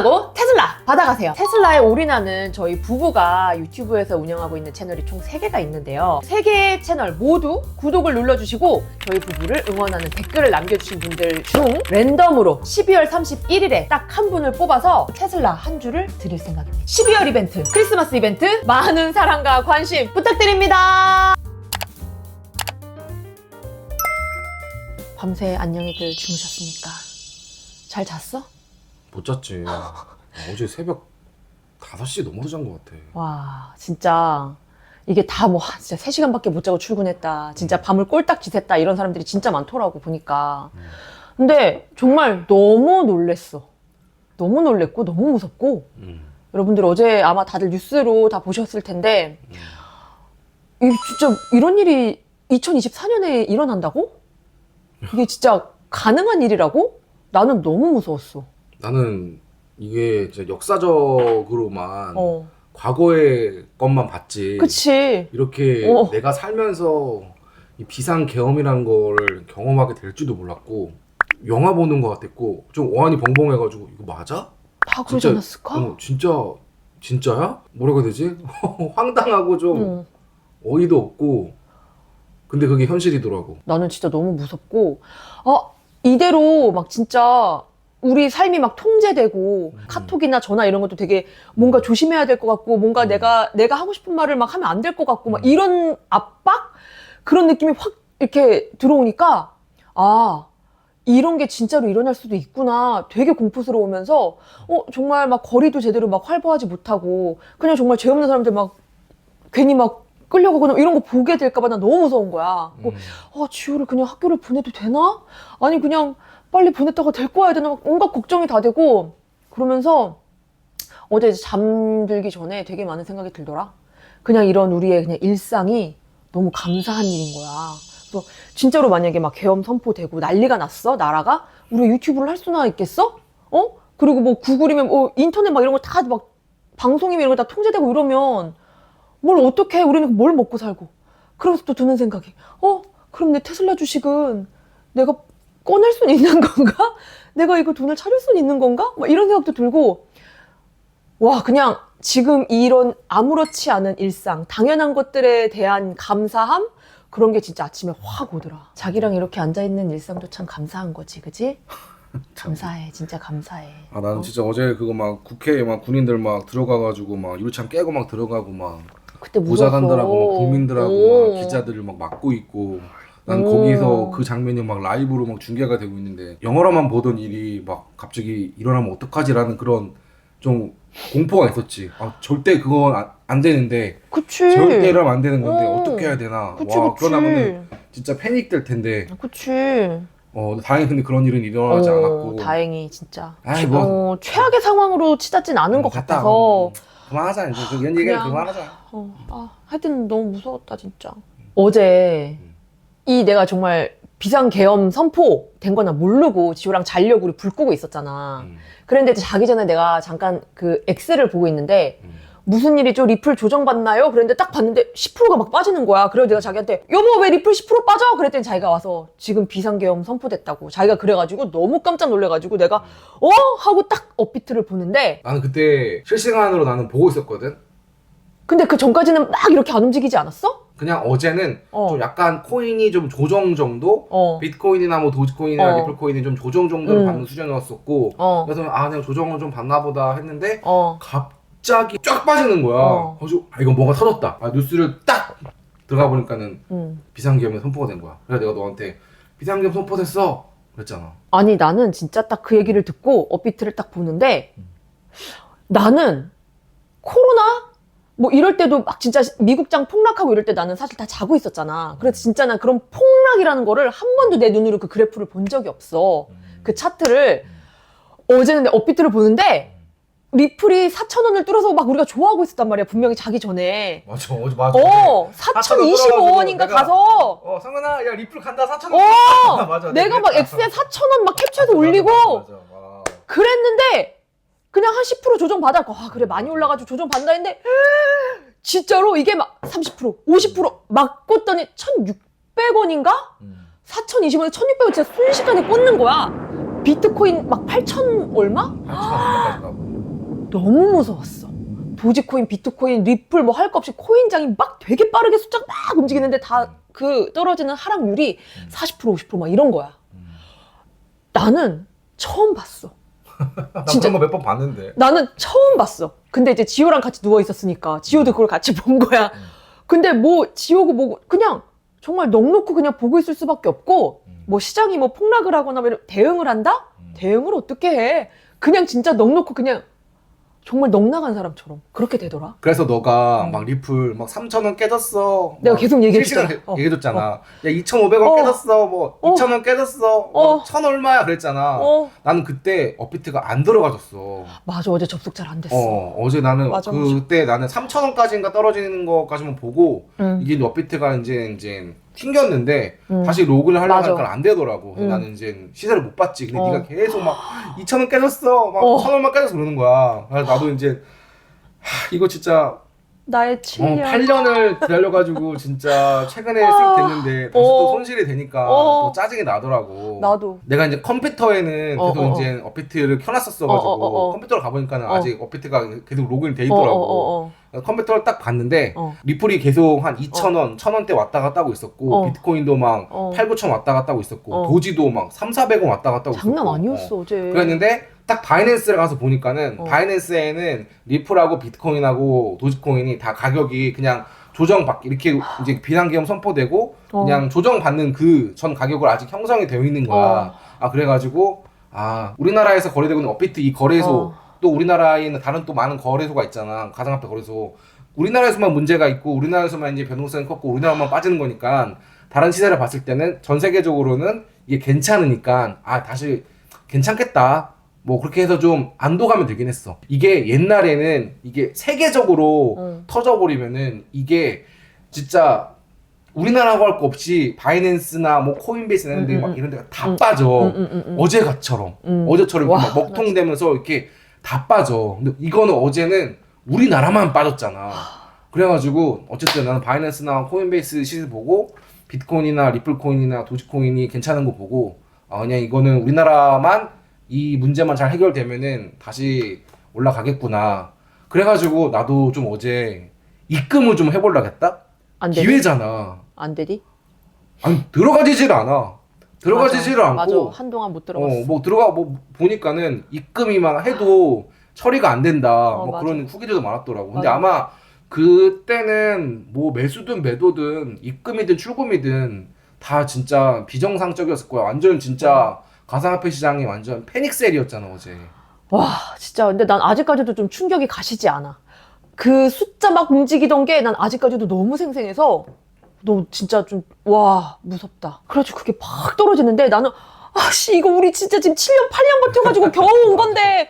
끝나고 테슬라 받아가세요. 테슬라에 올인하는 저희 부부가 유튜브에서 운영하고 있는 채널이 총 3개가 있는데요. 3개의 채널 모두 구독을 눌러주시고 저희 부부를 응원하는 댓글을 남겨주신 분들 중 랜덤으로 12월 31일에 딱 한 분을 뽑아서 테슬라 한 주를 드릴 생각입니다. 12월 이벤트, 크리스마스 이벤트 많은 사랑과 관심 부탁드립니다. 밤새 안녕히들 주무셨습니까? 잘 잤어? 못 잤지. 어제 새벽 5시 넘어서 잔 것 같아. 와, 진짜 이게 다 뭐 진짜 3시간밖에 못 자고 출근했다. 진짜 밤을 꼴딱 지샜다. 이런 사람들이 진짜 많더라고 보니까. 음. 근데 정말 너무 놀랬어. 너무 놀랬고 너무 무섭고 음. 여러분들 어제 아마 다들 뉴스로 다 보셨을 텐데 음. 이 진짜 이런 일이 2024년에 일어난다고? 이게 진짜 가능한 일이라고? 나는 너무 무서웠어. 나는 이게 진짜 역사적으로만 어. 과거의 것만 봤지. 그치. 이렇게 어. 내가 살면서 이 비상 계엄이라는 거를 경험하게 될 줄도 몰랐고 영화 보는 것 같았고 좀 어안이 벙벙해가지고 이거 맞아? 다 그러지 진짜, 않았을까? 어, 진짜 진짜야? 뭐라고 해야 되지? 황당하고 좀 응. 어이도 없고 근데 그게 현실이더라고. 나는 진짜 너무 무섭고, 어, 이대로 막 진짜 우리 삶이 막 통제되고, 음. 카톡이나 전화 이런 것도 되게 뭔가 조심해야 될 것 같고, 뭔가 음. 내가, 내가 하고 싶은 말을 막 하면 안 될 것 같고, 막 음. 이런 압박? 그런 느낌이 확 이렇게 들어오니까, 아, 이런 게 진짜로 일어날 수도 있구나. 되게 공포스러우면서, 어, 정말 막 거리도 제대로 막 활보하지 못하고, 그냥 정말 죄 없는 사람들 막 괜히 막 끌려가거나 이런 거 보게 될까봐 나 너무 무서운 거야. 뭐, 음. 아, 지호를 그냥 학교를 보내도 되나? 아니, 그냥 빨리 보냈다가 데리고 와야 되나? 막 온갖 걱정이 다 되고, 그러면서 어제 이제 잠들기 전에 되게 많은 생각이 들더라. 그냥 이런 우리의 그냥 일상이 너무 감사한 일인 거야. 그래서 진짜로 만약에 막 계엄 선포되고 난리가 났어, 나라가? 우리 유튜브를 할 수나 있겠어? 어? 그리고 뭐 구글이면 뭐 인터넷 막 이런 거 다 막 방송이면 이런 거 다 통제되고 이러면 뭘 어떻게 해? 우리는 뭘 먹고 살고. 그러면서 또 드는 생각이, 어? 그럼 내 테슬라 주식은 내가 꺼낼 수는 있는 건가? 내가 이거 돈을 찾을 수는 있는 건가? 막 이런 생각도 들고, 와, 그냥 지금 이런 아무렇지 않은 일상, 당연한 것들에 대한 감사함? 그런 게 진짜 아침에 확 오더라. 자기랑 이렇게 앉아있는 일상도 참 감사한 거지, 그지? 감사해, 진짜 감사해. 아 나는 어. 진짜 어제 그거 막 국회에 막 군인들 막 들어가가지고 막 유리창 깨고 막 들어가고 막 그때 무서웠어. 보좌관들하고 막 국민들하고 오. 막 기자들을 막 막고 있고 난 오. 거기서 그 장면이 막 라이브로 막 중계가 되고 있는데 영화로만 보던 일이 막 갑자기 일어나면 어떡하지라는 그런 좀 공포가 있었지. 아 절대 그건 안, 안 되는데 그치. 절대로 하면 안 되는 건데 어. 어떻게 해야 되나. 그치, 와 그치. 그러나면은 진짜 패닉 될 텐데. 그치. 어 다행히 근데 그런 일은 일어나지 어, 않았고. 다행히 진짜. 아이, 최- 뭐. 어, 최악의 상황으로 치닫진 않은 것 갔다. 같아서. 음, 그만하자 이제 그 그냥- 그만하자. 어, 아, 하여튼 너무 무서웠다 진짜. 어제 음. 이 내가 정말 비상계엄 선포 된 거나 모르고 지호랑 자려고 우리 불 끄고 있었잖아. 음, 그런데 자기 전에 내가 잠깐 그 엑셀을 보고 있는데 음. 무슨 일이죠? 리플 조정받나요? 그랬는데 딱 봤는데 10%가 막 빠지는 거야. 그래서 내가 자기한테 여보 왜 리플 10% 빠져? 그랬더니 자기가 와서 지금 비상계엄 선포됐다고. 자기가 그래가지고 너무 깜짝 놀래가지고 내가 어? 하고 딱 업비트를 보는데 나는 그때 실시간으로 나는 보고 있었거든. 근데 그 전까지는 막 이렇게 안 움직이지 않았어? 그냥 어제는 어. 좀 약간 코인이 좀 조정 정도, 어. 비트코인이나 뭐 도지코인이나 어. 리플 코인이 좀 조정 정도를 음. 받는 수준이었었고, 어. 그래서 아 그냥 조정을 좀 받나 보다 했는데 어. 갑자기 쫙 빠지는 거야. 어. 그래서 아 이건 뭐가 터졌다. 아 뉴스를 딱 들어가 보니까는 음. 비상계엄이 선포가 된 거야. 그래서 내가 너한테 비상계엄 선포됐어. 그랬잖아. 아니 나는 진짜 딱 그 얘기를 듣고 업비트를 딱 보는데 나는 코로나 뭐 이럴 때도 막 진짜 미국장 폭락하고 이럴 때 나는 사실 다 자고 있었잖아. 그래서 진짜 난 그런 폭락이라는 거를 한 번도 내 눈으로 그 그래프를 본 적이 없어. 그 차트를 어제는 내 업비트를 보는데 리플이 4천 원을 뚫어서 막 우리가 좋아하고 있었단 말이야. 분명히 자기 전에. 맞아 어제 맞아. 어, 4,000원 4,025원인가 내가- 가서 어 성은아 야 리플 간다 4천 어! 맞아. 내가 막 엑스에 4,000원 막 캡처해서 올리고 맞아, 맞아. 와. 그랬는데 그냥 한 10% 조정 받아. 아 그래 많이 올라가지고 조정 받는다 했는데 진짜로 이게 막 30% 50%막 꽂더니 1,600원인가? 음. 4,020원에 1,600원 진짜 순식간에 꽂는 거야. 비트코인 막 8,000 얼마? 8천 원까지 가고. 너무 무서웠어. 도지코인, 비트코인, 리플 뭐 할 거 없이 코인장이 막 되게 빠르게 숫자가 막 움직이는데 다 그 떨어지는 하락률이 40% 50%막 이런 거야. 나는 처음 봤어. 나 진짜- 그런 거 몇 번 봤는데. 나는 처음 봤어. 근데 이제 지호랑 같이 누워 있었으니까 지호도 그걸 같이 본 거야. 음. 근데 뭐 지호고 뭐고 그냥 정말 넉놓고 그냥 보고 있을 수밖에 없고 음. 뭐 시장이 뭐 폭락을 하거나 뭐 이런- 대응을 한다? 음. 대응을 어떻게 해? 그냥 진짜 넉놓고 그냥 정말 넉나간 사람처럼 그렇게 되더라. 그래서 너가 음. 막 리플 막 3천 원 깨졌어. 내가 막 계속 얘기해 실시간 줬잖아. 어. 얘기해줬잖아. 야 2,500원 어. 깨졌어. 뭐 어. 2,000원 깨졌어. 어. 뭐천 얼마야 그랬잖아. 어, 나는 그때 업비트가 안 들어가졌어. 맞아 어제 접속 잘 안 됐어. 어, 어제 나는 맞아, 그때 나는 3,000원까지인가 떨어지는 거까지만 보고 응, 이게 업비트가 이제 이제 튕겼는데 응. 다시 로그를 하려고 맞아. 하니까 안 되더라고. 응. 나는 이제 시세를 못 봤지. 근데 어. 네가 계속 막 2,000원 깨졌어. 막 어. 1,000원만 깨졌어 그러는 거야. 그래서 나도 이제 하, 이거 진짜 나의 어, 7년. 8년을 기다려가지고 진짜 최근에 아. 수익 됐는데 다시 또 어. 손실이 되니까 어. 또 짜증이 나더라고. 나도. 내가 이제 컴퓨터에는 어, 계속 어, 어. 이제 업비트를 켜놨었어가지고 어, 어, 어, 어. 컴퓨터로 가보니까는 어. 아직 업비트가 계속 로그인 돼 어, 있더라고. 어, 어, 컴퓨터를 딱 봤는데 어. 리플이 계속 한 2,000원, 1,000원대 왔다 갔다 하고 있었고 어. 비트코인도 막 어. 8, 9천 왔다 갔다 하고 있었고 어. 도지도 막 3, 400원 왔다 갔다 하고 장난 있었고 아니었어 어. 어제. 그랬는데 딱 바이낸스를 가서 보니까는 어. 바이낸스에는 리플하고 비트코인하고 도지코인이 다 가격이 그냥 조정받기 이렇게 이제 비상계엄 선포되고 어. 그냥 조정받는 그 전 가격을 아직 형성이 되어 있는 거야. 어. 아 그래가지고 아 우리나라에서 거래되고 있는 업비트 이 거래소 어. 또 우리나라에 있는 다른 또 많은 거래소가 있잖아 가상화폐 거래소 우리나라에서만 문제가 있고 우리나라에서만 이제 변동성이 컸고 우리나라만 빠지는 거니까 다른 시세를 봤을 때는 전 세계적으로는 이게 괜찮으니까 아 다시 괜찮겠다 뭐 그렇게 해서 좀 안도감이 들긴 했어 이게 옛날에는 이게 세계적으로 응. 터져버리면은 이게 진짜 우리나라고 할 거 없이 바이낸스나 뭐 코인베이스 이런 데 음, 막 음, 이런 데가 다 음. 빠져 응, 응. 어제가처럼 음. 어제처럼 이렇게 와, 막 먹통되면서 이렇게 다 빠져. 근데 이거는 어제는 우리나라만 빠졌잖아. 그래가지고 어쨌든 나는 바이낸스나 코인베이스 시세 보고 비트코인이나 리플코인이나 도지코인이 괜찮은 거 보고 아 그냥 이거는 우리나라만 이 문제만 잘 해결되면은 다시 올라가겠구나. 그래가지고 나도 좀 어제 입금을 좀 해보려겠다. 안 되니? 기회잖아. 안 되니? 아니 들어가지질 않아. 들어가지질 맞아. 않고 맞아. 한동안 못 들어갔어. 어, 뭐 들어가 뭐 보니까는 입금이 막 해도 처리가 안 된다. 어, 뭐 맞아. 그런 후기들도 많았더라고. 근데 맞아. 아마 그때는 뭐 매수든 매도든 입금이든 출금이든 다 진짜 비정상적이었을 거야. 완전 진짜 가상화폐 시장이 완전 패닉셀이었잖아 어제. 와 진짜 근데 난 아직까지도 좀 충격이 가시지 않아. 그 숫자 막 움직이던 게 난 아직까지도 너무 생생해서 너 진짜 좀 와 무섭다. 그래가지고 그게 팍 떨어지는데 나는 아씨 이거 우리 진짜 지금 7년 8년 버텨가지고 겨우 온 건데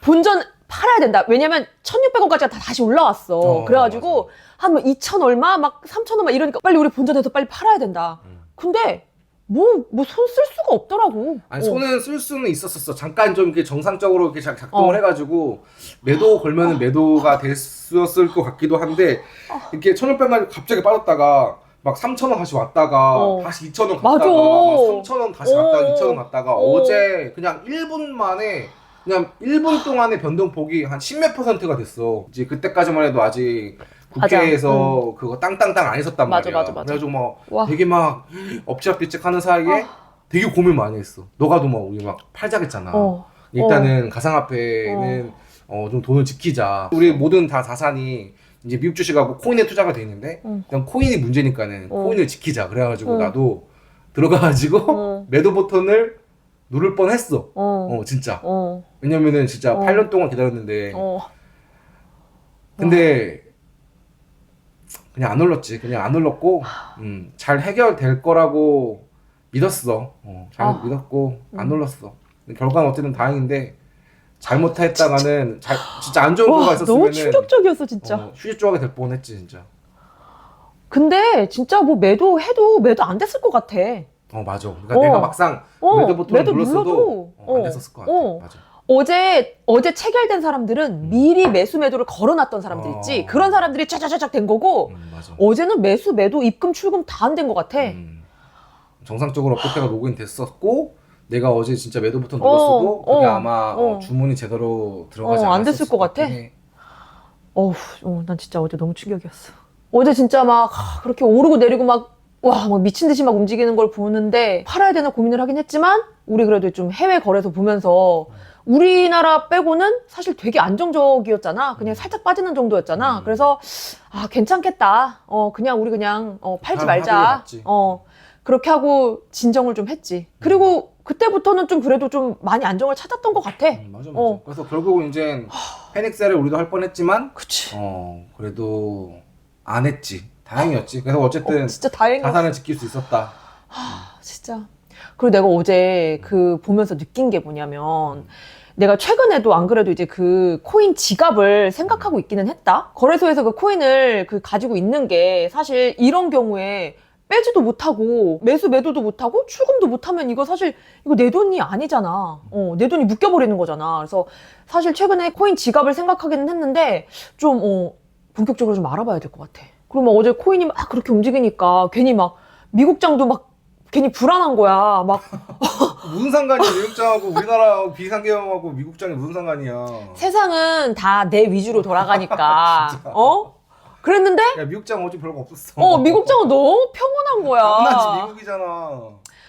본전 팔아야 된다. 왜냐면 1,600원까지가 다 다시 올라왔어. 어, 그래가지고 한 뭐 2천 얼마 막 3천 얼마 이러니까 빨리 우리 본전에서 빨리 팔아야 된다. 음. 근데 뭐 뭐 손 쓸 수가 없더라고. 아니 어. 손은 쓸 수는 있었었어. 잠깐 좀 이렇게 정상적으로 이렇게 작- 작동을 어. 해가지고 매도 걸면은 매도가 됐었을 것 같기도 한데 이렇게 1,600만 갑자기 빠졌다가 막 3,000원 다시 왔다가 어. 다시 2,000원 맞아. 갔다가 막 3,000원 다시 갔다가 어. 2,000원 갔다가 어. 어제 그냥 1분 만에 그냥 1분 동안의 변동폭이 한 10몇 퍼센트가 됐어. 이제 그때까지만 해도 아직. 국회에서 그거 땅땅땅 안 했었단 맞아, 말이야. 맞아, 맞아. 그래가지고 막 와. 되게 막 엎치락뒤짝 하는 사이에 아. 되게 고민 많이 했어. 너가도 막 우리 막 팔자겠잖아. 어. 일단은 가상화폐는 어, 좀 돈을 지키자. 우리 모든 다 자산이 이제 미국 주식하고 코인에 투자가 돼 있는데 응. 그냥 코인이 문제니까는 어. 코인을 지키자. 그래가지고 응. 나도 들어가가지고 어. 매도 버튼을 누를 뻔했어. 어. 어 진짜. 어. 왜냐면은 진짜 어. 8년 동안 기다렸는데 어. 근데 그냥 안 눌렀지. 그냥 안 눌렀고 음, 잘 해결될 거라고 믿었어. 어, 잘 아. 믿었고 안 음. 눌렀어. 근데 결과는 어쨌든 다행인데 잘못했다가는 잘 진짜 안 좋은 거가 와, 있었으면 너무 충격적이었어 진짜. 어, 휴지 조각이 될 뻔했지 진짜. 근데 진짜 뭐 매도 해도 매도 안 됐을 것 같아. 어 맞아. 그러니까 어. 내가 막상 어, 매도 버튼을 매도 눌렀어도 눌러도, 어, 안 어, 됐었을 것 같아. 어. 맞아. 어제 어제 체결된 사람들은 미리 매수 매도를 걸어놨던 사람들 있지. 어. 그런 사람들이 짜자자작 된 거고 음, 맞아. 어제는 매수 매도 입금 출금 다 안 된 것 같아. 음, 정상적으로 업데이트가 로그인 됐었고 내가 어제 진짜 매도 버튼 눌렀어도 어, 그게 어, 아마 어, 어. 주문이 제대로 들어가지 어, 안 않았을 됐을 것 같아. 해. 어우, 어, 난 진짜 어제 너무 충격이었어. 어제 진짜 막 하, 그렇게 오르고 내리고 막, 와, 막 미친 듯이 막 움직이는 걸 보는데 팔아야 되나 고민을 하긴 했지만 우리 그래도 좀 해외 거래소 보면서 우리나라 빼고는 사실 되게 안정적이었잖아. 그냥 살짝 빠지는 정도였잖아. 음. 그래서 아, 괜찮겠다. 어, 그냥 우리 그냥 어, 팔지 하- 말자. 어. 그렇게 하고 진정을 좀 했지. 그리고 그때부터는 좀 그래도 좀 많이 안정을 찾았던 것 같아. 음, 맞아 맞아. 어. 그래서 결국은 이제 패닉셀을 우리도 할 뻔했지만 그치. 어 그래도 안 했지. 다행이었지. 그래서 어쨌든 어, 진짜 다행이었어. 자산을 지킬 수 있었다. 아, 진짜. 그리고 내가 어제 그 보면서 느낀 게 뭐냐면 내가 최근에도 안 그래도 이제 그 코인 지갑을 생각하고 있기는 했다. 거래소에서 그 코인을 그 가지고 있는 게 사실 이런 경우에 빼지도 못하고 매수 매도도 못하고 출금도 못하면 이거 사실 이거 내 돈이 아니잖아. 어, 내 돈이 묶여버리는 거잖아. 그래서 사실 최근에 코인 지갑을 생각하기는 했는데 좀 어, 본격적으로 좀 알아봐야 될 것 같아. 그리고 막 어제 코인이 막 그렇게 움직이니까 괜히 막 미국장도 막 괜히 불안한 거야. 막 무슨 상관이야 미국장하고 우리나라 비상계엄하고 미국장이 무슨 상관이야? 세상은 다 내 위주로 돌아가니까. 진짜. 어? 그랬는데 야 미국장 어제 별거 없었어. 어 미국장은 너무 평온한 거야. 당연하지 미국이잖아.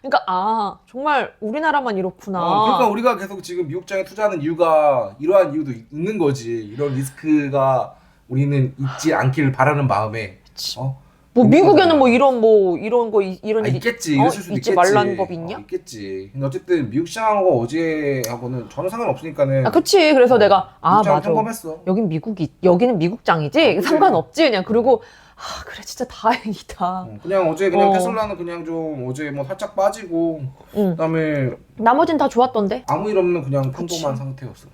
그러니까 아 정말 우리나라만 이렇구나. 어, 그러니까 우리가 계속 지금 미국장에 투자하는 이유가 이러한 이유도 있- 있는 거지. 이런 리스크가 우리는 있지 않기를 바라는 마음에. 그치. 어? 뭐 미국에는. 뭐 이런 뭐 이런 거 이- 이런 아, 일이 있겠지. 어? 있을 수도 있지 있겠지. 말라는 법이 있냐? 어, 있겠지. 근데 어쨌든 미국 시장하고 어제하고는 전혀 상관없으니까는. 아 그치. 그래서 어, 내가 아 맞아. 평범했어. 여긴 미국이 여기는 미국장이지 그치. 상관없지 그냥 그리고 아 그래 진짜 다행이다. 어, 그냥 어제 그냥 어. 테슬라는 그냥 좀 어제 뭐 살짝 빠지고 응. 그다음에 나머진 다 좋았던데. 아무 일 없는 그냥 평범한 그치. 상태였어.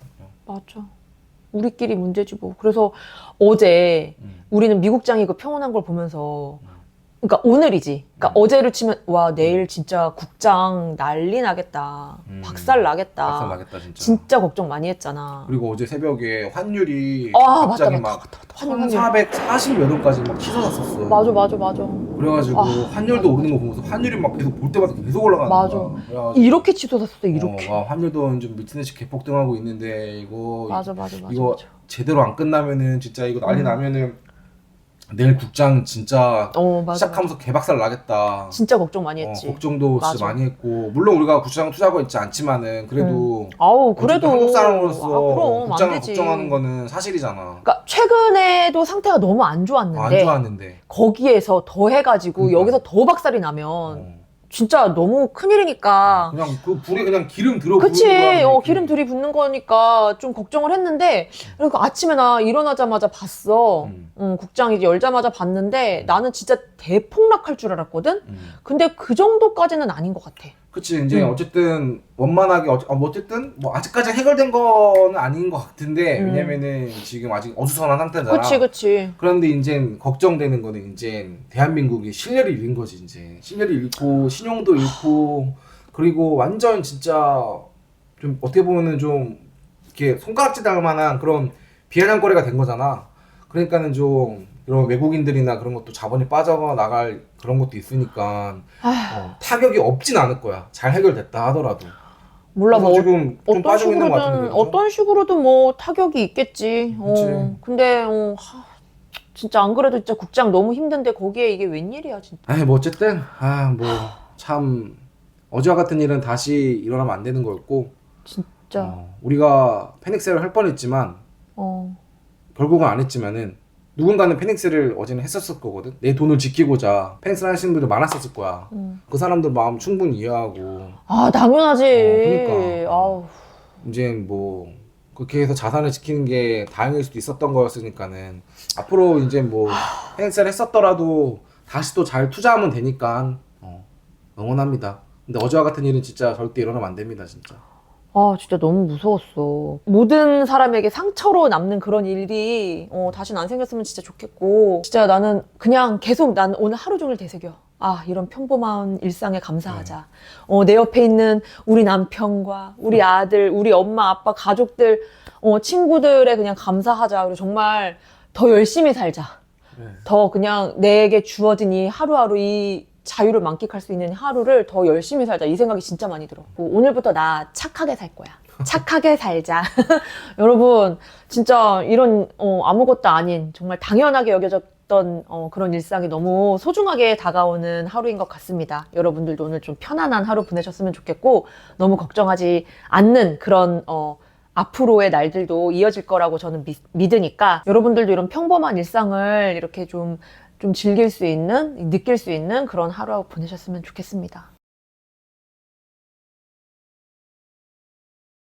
맞아. 우리끼리 문제지 뭐. 그래서 어제 음. 우리는 미국장이 그 평온한 걸 보면서 그러니까 오늘이지. 그러니까 음. 어제로 치면 와 내일 진짜 국장 난리 나겠다. 음. 박살 나겠다. 박살 나겠다 진짜. 진짜 걱정 많이 했잖아. 그리고 어제 새벽에 환율이 아 맞다 갑자기 맞다 막 맞다. 맞다. 환율, 환율. 1440 몇 원까지 막 치솟았었어. 맞아 맞아 맞아. 그래가지고 아. 환율도 오르는 거 보면서 환율이 막 계속 볼 때마다 계속 올라가는 맞아. 거야. 그래가지고 이렇게 치솟았어 이렇게. 어, 와, 환율도 좀 미친 듯이 개폭등하고 있는데 이거 맞아 맞아 맞아. 이거 맞아. 제대로 안 끝나면은 진짜 이거 난리 음. 나면은 내일 국장 진짜 어 맞아. 시작하면서 개박살 나겠다. 진짜 걱정 많이 어, 했지. 걱정도 진짜 맞아. 많이 했고 물론 우리가 국장 투자하고 있지 않지만은 그래도 아우 어쨌든 그래도 한국 사람으로서 아, 그럼 안 국장을 되지. 걱정하는 거는 사실이잖아. 그러니까 최근에도 상태가 너무 안 좋았는데 안 좋았는데. 거기에서 더 해가지고 그러니까. 여기서 더 박살이 나면 어. 진짜 너무 큰일이니까. 그냥 그 불에 그냥 기름 들어 그치, 어. 기름 들이붓는 거니까 좀 걱정을 했는데, 그리고 아침에 나 일어나자마자 봤어. 음. 음, 국장 이제 열자마자 봤는데, 나는 진짜 대폭락할 줄 알았거든? 음. 근데 그 정도까지는 아닌 것 같아. 그치 이제 음. 어쨌든 원만하게 어, 뭐 어쨌든 뭐 아직까지 해결된 거는 아닌 것 같은데 음. 왜냐면은 지금 아직 어수선한 상태잖아. 그치, 그치. 그런데 이제 걱정되는 거는 이제 대한민국이 신뢰를 잃은 거지 이제 신뢰를 잃고 신용도 잃고 그리고 완전 진짜 좀 어떻게 보면은 좀 이렇게 손가락질 할 만한 그런 비아냥거리가 된 거잖아. 그러니까는 좀 이런 외국인들이나 그런 것도 자본이 빠져 나갈 그런 것도 있으니까 아휴, 어, 타격이 없진 않을 거야. 잘 해결됐다 하더라도. 몰라, 뭐, 지금 좀 어떤 빠지고 있는 것 식으로든, 같은데. 그죠? 어떤 식으로든 뭐 타격이 있겠지. 어, 그치. 근데, 어, 하, 진짜 안 그래도 진짜 국장 너무 힘든데 거기에 이게 웬일이야, 진짜. 아이 뭐 어쨌든 아 뭐 참 어제와 같은 일은 다시 일어나면 안 되는 거였고 진짜. 어, 우리가 패닉셀을 할 뻔했지만 어. 결국은 안 했지만은 누군가는 패닉셀을 어제는 했었을 거거든 내 돈을 지키고자 패닉셀 하시는 분들 많았었을 거야 음. 그 사람들 마음 충분히 이해하고 아, 당연하지. 어, 그러니까. 아우. 이제 뭐 그렇게 해서 자산을 지키는 게 다행일 수도 있었던 거였으니까는 앞으로 이제 뭐 패닉셀 했었더라도 다시 또 잘 투자하면 되니까 어, 응원합니다 근데 어제와 같은 일은 진짜 절대 일어나면 안 됩니다 진짜 아, 진짜 너무 무서웠어. 모든 사람에게 상처로 남는 그런 일이 어, 다시는 안 생겼으면 진짜 좋겠고. 진짜 나는 그냥 계속 난 오늘 하루 종일 되새겨. 아, 이런 평범한 일상에 감사하자. 어, 내 옆에 있는 우리 남편과 우리 아들, 우리 엄마, 아빠, 가족들, 어, 친구들에 그냥 감사하자. 그리고 정말 더 열심히 살자. 네. 더 그냥 내게 주어진 이 하루하루 이 자유를 만끽할 수 있는 하루를 더 열심히 살자 이 생각이 진짜 많이 들어. 뭐 오늘부터 나 착하게 살 거야. 착하게 살자. 여러분 진짜 이런 어, 아무것도 아닌 정말 당연하게 여겨졌던 어, 그런 일상이 너무 소중하게 다가오는 하루인 것 같습니다. 여러분들도 오늘 좀 편안한 하루 보내셨으면 좋겠고 너무 걱정하지 않는 그런 어, 앞으로의 날들도 이어질 거라고 저는 미- 믿으니까 여러분들도 이런 평범한 일상을 이렇게 좀, 좀 즐길 수 있는, 느낄 수 있는 그런 하루 보내셨으면 좋겠습니다.